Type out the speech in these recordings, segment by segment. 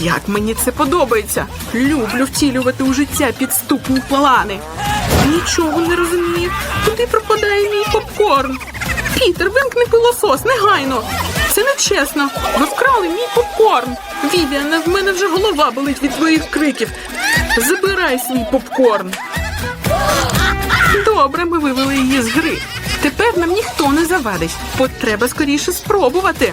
Як мені це подобається. Люблю втілювати у життя підступні плани. Нічого не розумію. Куди пропадає мій попкорн? Пітер, вимкни пилосос, негайно. Це нечесно. Ви вкрали мій попкорн. Вівіана, в мене вже голова болить від твоїх криків. Забирай свій попкорн. Добре, ми вивели її з гри. Тепер нам ніхто не завадить. От треба скоріше спробувати.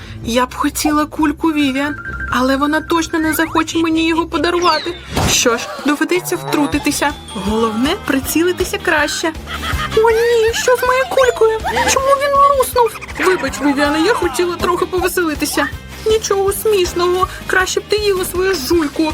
Я б хотіла кульку Вівіан, але вона точно не захоче мені його подарувати. Що ж, доведеться втрутитися. Головне прицілитися краще. О, ні, що з моєю кулькою? Чому він луснув? Вибач, Вівіане, я хотіла трохи повеселитися. Нічого смішного, краще б ти їла свою жуйку.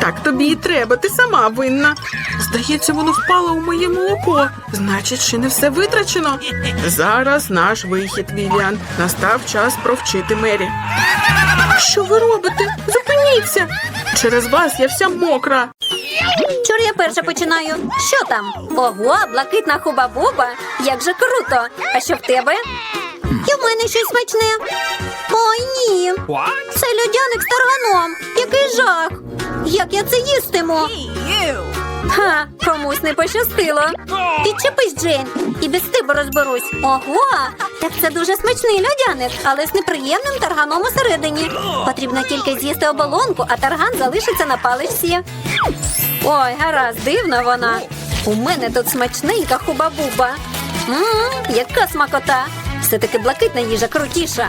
Так тобі і треба, ти сама винна. Здається, воно впало у моє молоко. Значить, ще не все витрачено. Зараз наш вихід, Вівіан. Настав час провчити Мері. Що ви робите? Зупиніться! Через вас я вся мокра. Чор я перша починаю. Що там? Ого, блакитна хуба-буба. Як же круто! А що в тебе? І в мене щось смачне. Ой, ні. Це людяник з тарганом. Який жах. Як я це їстиму? Ха, комусь не пощастило. Відчепись, Джейн, і без тебе розберусь. Ого, так це дуже смачний льодяник, але з неприємним тарганом усередині. Потрібно тільки з'їсти оболонку, а тарган залишиться на паличці. Ой, гаразд, дивна вона. У мене тут смачненька хуба-буба. Мм, яка смакота. Все-таки блакитна їжа крутіша.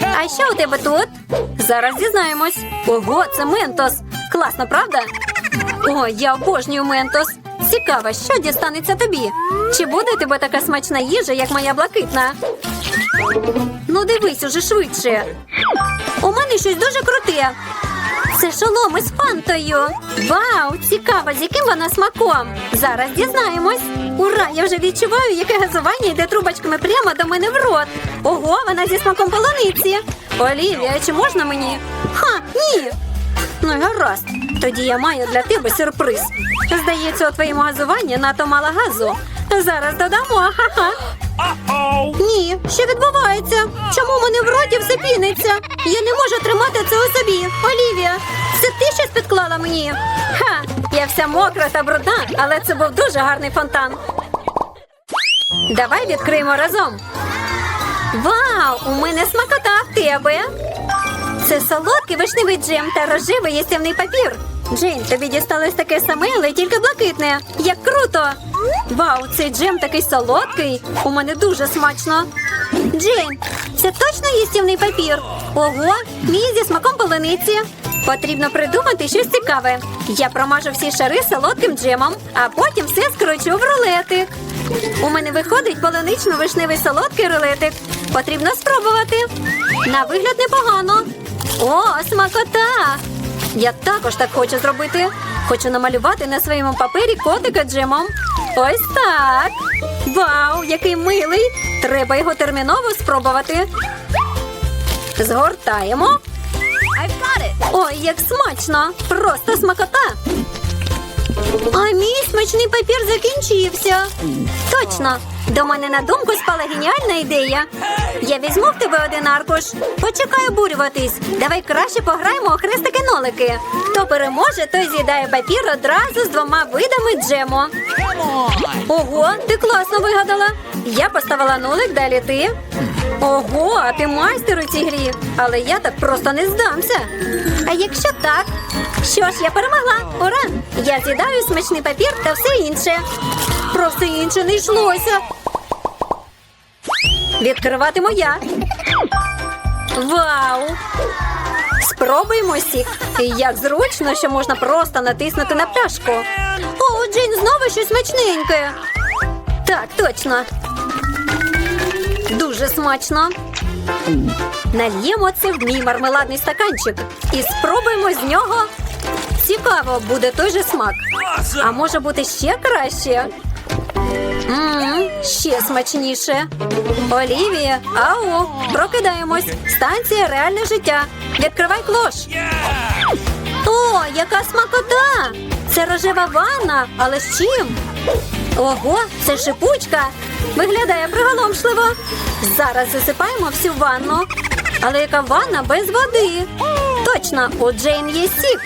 А що у тебе тут? Зараз дізнаємось. Ого, це ментос. Класно, правда? О, я обожнюю ментос. Цікаво, що дістанеться тобі? Чи буде тебе така смачна їжа, як моя блакитна? Ну, дивись уже швидше. У мене щось дуже круте. Це шолом із фантою. Вау, цікаво, з яким вона смаком. Зараз дізнаємось. Ура! Я вже відчуваю, яке газування йде трубочками прямо до мене в рот. Ого, вона зі смаком полуниці. Олівія, чи можна мені? Ха, ні. Ну, гаразд. Тоді я маю для тебе сюрприз. Здається, у твоєму газуванні надто мало газу. Зараз додамо, ха-ха. Ні, що відбувається? Чому мене в роті все? Я не можу тримати це у собі. Олівія, це ти щось підклала мені? Ха, я вся мокра та брудна, але це був дуже гарний фонтан. Давай відкриємо разом. Вау, у мене смакота в тебе. Це солодкий вишневий джем та рожевий їстівний папір. Джейн, тобі дісталось таке саме, але тільки блакитне. Як круто! Вау, цей джем такий солодкий. У мене дуже смачно. Джейн, це точно їстівний папір. Ого, мій зі смаком полуниці. Потрібно придумати щось цікаве. Я промажу всі шари солодким джемом, а потім все скручу в рулетик. У мене виходить полунично-вишневий солодкий рулетик. Потрібно спробувати. На вигляд непогано. О, смакота! Я також так хочу зробити. Хочу намалювати на своєму папері котика Джимом. Ось так. Вау, який милий! Треба його терміново спробувати. Згортаємо. Ой, як смачно! Просто смакота. А мій смачний папір закінчився. Точно. До мене на думку спала геніальна ідея. Я візьму в тебе один аркуш. Почекай обурюватись. Давай краще пограємо у хрестики-нолики. Хто переможе, той з'їдає папір одразу з двома видами джему. Ого, ти класно вигадала. Я поставила нулик, далі ти. Ого, а ти майстер у цій грі. Але я так просто не здамся. А якщо так? Що ж, я перемогла. Ура! Я з'їдаю смачний папір та все інше. Про все інше не йшлося. Відкриватиму я. Вау! Спробуємо сік. І Як зручно, що можна просто натиснути на пляшку. О, Джейн, знову щось смачненьке. Так, точно. Дуже смачно. Нальємо це в мій мармеладний стаканчик і спробуємо з нього. Цікаво, буде той же смак. А може бути ще краще? Ммм, ще смачніше. Олівія, ау, прокидаємось. Станція реальне життя. Відкривай клош. О, яка смакота! Це рожева ванна, але з чим? Ого, це шипучка. Виглядає приголомшливо. Зараз засипаємо всю ванну. Але яка ванна без води? Точно, у Джейн є сік.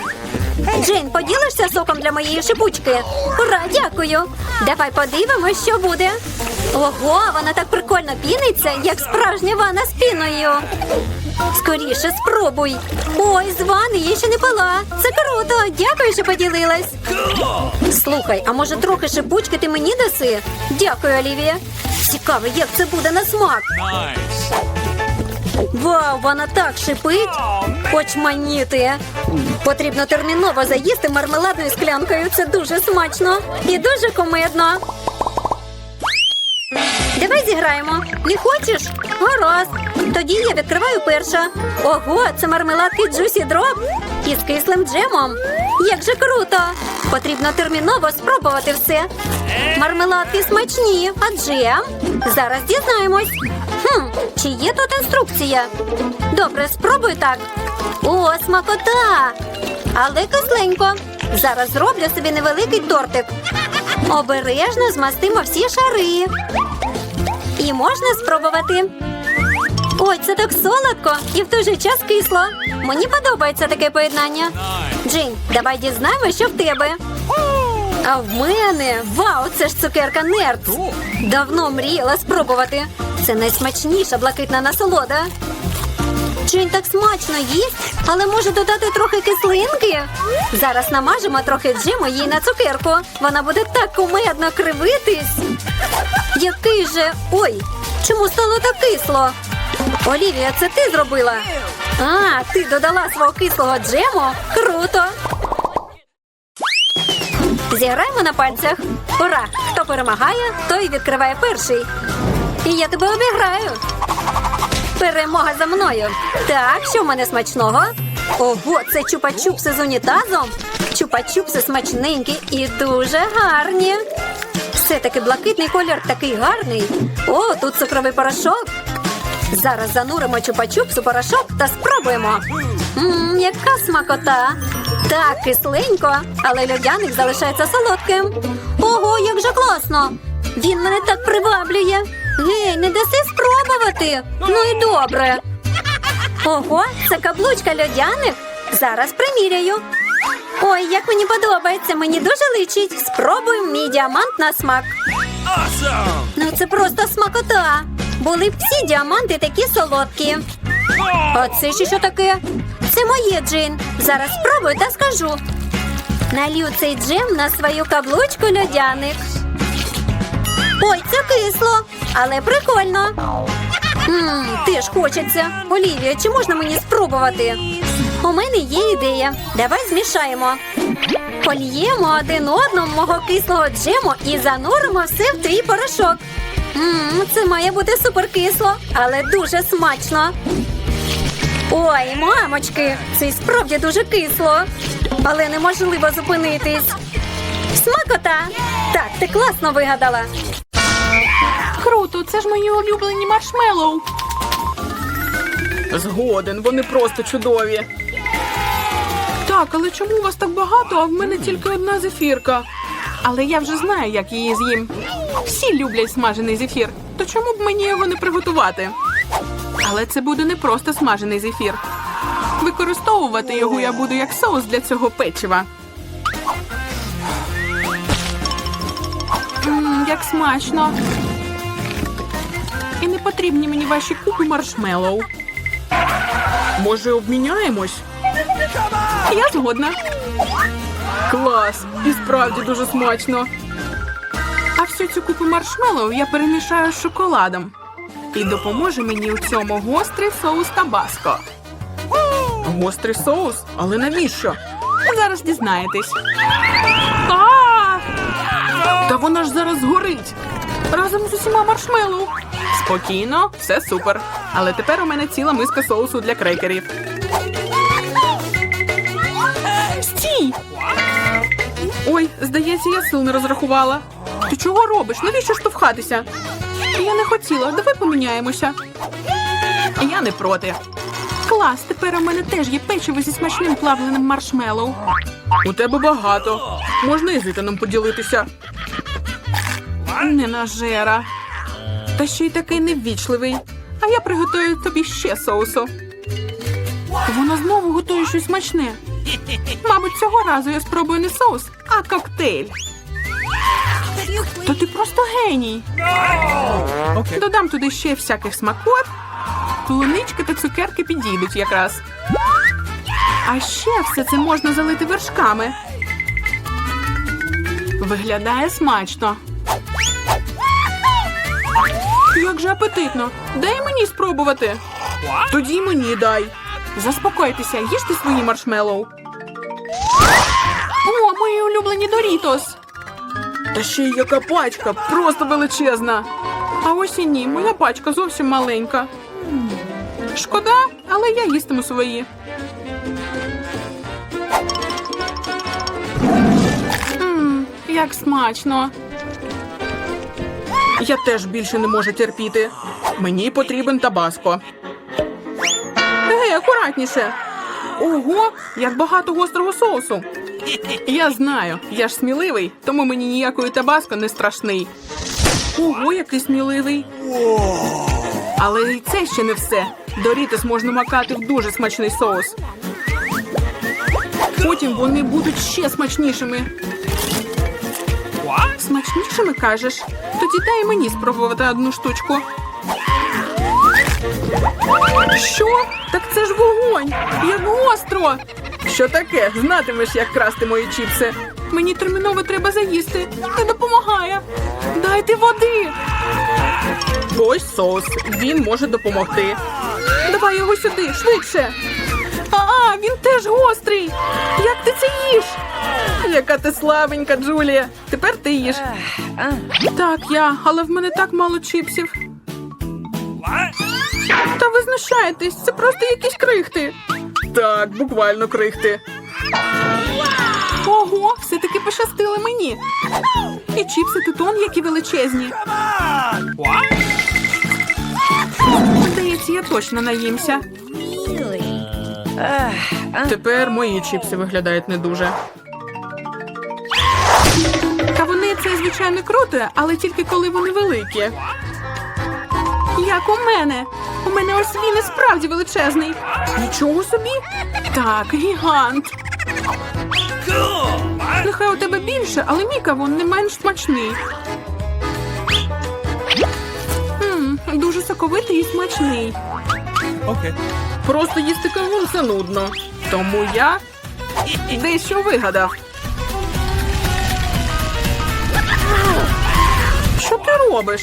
Джейн, поділишся соком для моєї шипучки? Ура, дякую. Давай подивимось, що буде. Ого, вона так прикольно піниться, як справжня ванна з піною. Скоріше спробуй. Ой, з ванни я ще не пила. Це круто. Дякую, що поділилась. Слухай, а може трохи шипучки ти мені даси? Дякую, Олівія. Цікаво, як це буде на смак. Вау, вона так шипить. Очманіти. Потрібно терміново заїсти мармеладною склянкою. Це дуже смачно і дуже комедно. Давай зіграємо. Не хочеш? Гаразд. Тоді я відкриваю перша. Ого, це мармеладки Juicy Drop із кислим джемом. Як же круто! Потрібно терміново спробувати все. Мармеладки смачні, а джем? Зараз дізнаємось. Хм, чи є тут інструкція? Добре, спробуй так. О, смакота! Але кисленько. Зараз зроблю собі невеликий тортик. Обережно змастимо всі шари. І можна спробувати. Ой, це так солодко і в той же час кисло. Мені подобається таке поєднання. Джин, давай дізнаємося, що в тебе. А в мене вау, це ж цукерка Нерц. Давно мріяла спробувати. Це найсмачніша блакитна насолода. Джин так смачно їсть, але може додати трохи кислинки. Зараз намажемо трохи джему їй на цукерку. Вона буде так кумедно кривитись. Який же. Ой, чому стало так кисло? Олівія, це ти зробила? А, ти додала свого кислого джему? Круто! Зіграємо на пальцях. Ура! Хто перемагає, той відкриває перший. І я тебе обіграю. Перемога за мною. Так, що в мене смачного? Ого, це чупа-чупси з унітазом. Чупа-чупси смачненькі і дуже гарні. Все-таки блакитний колір такий гарний. О, тут цукровий порошок. Зараз зануримо чупа-чупс у порошок та спробуємо. Ммм, яка смакота. Так, кисленько, але льодяник залишається солодким. Ого, як же класно! Він мене так приваблює. Гей, не даси спробувати. Ну і добре. Ого, це каблучка льодяник. Зараз приміряю. Ой, як мені подобається, мені дуже личить. Спробуємо мій діамант на смак. Ну це просто смакота. Були б всі діаманти такі солодкі. А це ще що таке? Це моє джин. Зараз спробую та скажу. Налью цей джем на свою каблучку льодяник. Ой, це кисло, але прикольно. Ммм, теж хочеться. Олівія, чи можна мені спробувати? У мене є ідея. Давай змішаємо. Польємо один одному мого кислого джему і зануримо все в твій порошок. Ммм, це має бути суперкисло, але дуже смачно. Ой, мамочки, це й справді дуже кисло, але неможливо зупинитись. Смакота! Так, ти класно вигадала. Круто, це ж мої улюблені маршмеллоу. Згоден, вони просто чудові. Так, але чому у вас так багато, а в мене тільки одна зефірка? Але я вже знаю, як її з'їм. Всі люблять смажений зефір, то чому б мені його не приготувати? Але це буде не просто смажений зефір. Використовувати його я буду як соус для цього печива. Мм, як смачно. І не потрібні мені ваші купи маршмеллоу. Може, обміняємось? Я згодна. Клас! І справді дуже смачно. А всю цю купу маршмеллоу я перемішаю з шоколадом. І допоможе мені у цьому гострий соус табаско. Гострий соус? Але навіщо? Зараз дізнаєтесь. А! Та вона ж зараз згорить. Разом з усіма маршмеллоу. Спокійно, все супер. Але тепер у мене ціла миска соусу для крекерів. Стій! Ой, здається, я сил не розрахувала. Ти чого робиш? Навіщо штовхатися? Я не хотіла, давай поміняємося. Я не проти. Клас, тепер у мене теж є печиво зі смачним плавленим маршмеллоу. У тебе багато. Можна і з Ітаном поділитися. Ненажера. Та ще й такий неввічливий. А я приготую тобі ще соусу. Вона знову готує щось смачне. Мабуть, цього разу я спробую не соус, а коктейль. То ти просто геній. Додам туди ще всяких смакот. Полунички та цукерки підійдуть якраз. А ще все це можна залити вершками. Виглядає смачно. Як же апетитно. Дай мені спробувати. Тоді мені дай. Заспокойтеся, їжте свої маршмеллоу. О, мої улюблені Дорітос. Та ще й яка пачка, просто величезна. А ось і ні, моя пачка зовсім маленька. Шкода, але я їстиму свої. Мм, як смачно. Я теж більше не можу терпіти. Мені потрібен табаско. Ей, акуратніше. Ого, як багато гострого соусу. Я знаю, я ж сміливий, тому мені ніякої табаско не страшний. Ого, який сміливий. Але і це ще не все. Дорітос можна макати в дуже смачний соус. Потім вони будуть ще смачнішими. Смачнішими кажеш? Тоді дай мені спробувати одну штучку. Що? Так це ж вогонь! Як гостро! Що таке? Знатимеш, як красти мої чіпси. Мені терміново треба заїсти. Не допомагає. Дайте води. Ось соус. Він може допомогти. Давай його сюди, швидше. А, він теж гострий. Як ти це їш? Яка ти слабенька, Джулія. Тепер ти їш. Так, я, але в мене так мало чіпсів. Та ви знущаєтесь, це просто якісь крихти. Так, буквально крихти. Ого, все-таки пощастило мені. І чіпси тут он які величезні. Здається, я точно наїмся. Тепер мої чіпси виглядають не дуже. Та вони це звичайно круто, але тільки коли вони великі. Як у мене. У мене ось він і справді величезний. Нічого собі. Так, гігант. Нехай у тебе більше, але мій кавун не менш смачний. М, дуже соковитий і смачний. Okay. Просто їсти кавун це нудно. Тому я дещо вигадав. Що ти робиш?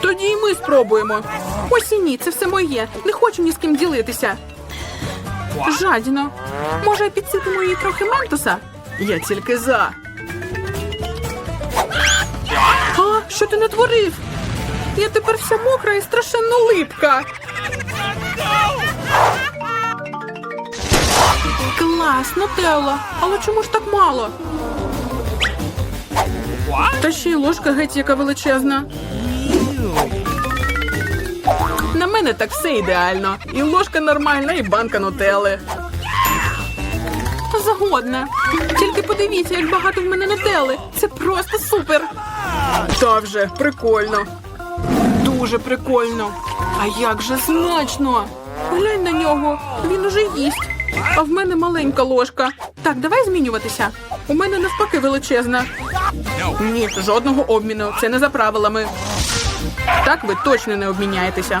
Тоді і ми спробуємо. Ось і ні, це все моє. Не хочу ні з ким ділитися. Жадіно. Може, підсипемо їй трохи ментоса? Я тільки за. А, що ти натворив? Я тепер вся мокра і страшенно липка. Клас, Нутелла. Але чому ж так мало? Та ще й ложка геть яка величезна. Мене так все ідеально. І ложка нормальна, і банка нутелли. Загодна. Тільки подивіться, як багато в мене нутелли. Це просто супер. Та вже прикольно. Дуже прикольно. А як же смачно! Глянь на нього, він уже їсть. А в мене маленька ложка. Так, давай змінюватися. У мене навпаки величезна. Ні, жодного обміну. Це не за правилами. Так ви точно не обміняєтеся.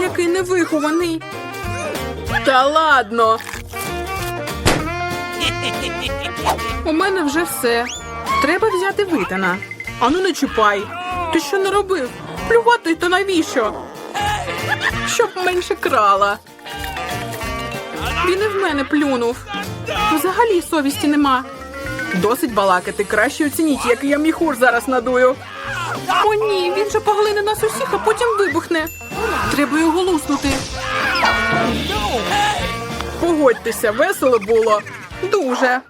Який невихований. Та ладно. У мене вже все. Треба взяти витана. Ану не чіпай. Ти що не робив? Плювати то навіщо? Щоб менше крала. Він і в мене плюнув. Взагалі совісті нема. Досить балакати. Краще оцініть, який я міхур зараз надую. О, ні, він же поглине нас усіх, а потім вибухне. Треба його луснути. Погодьтеся, весело було. Дуже.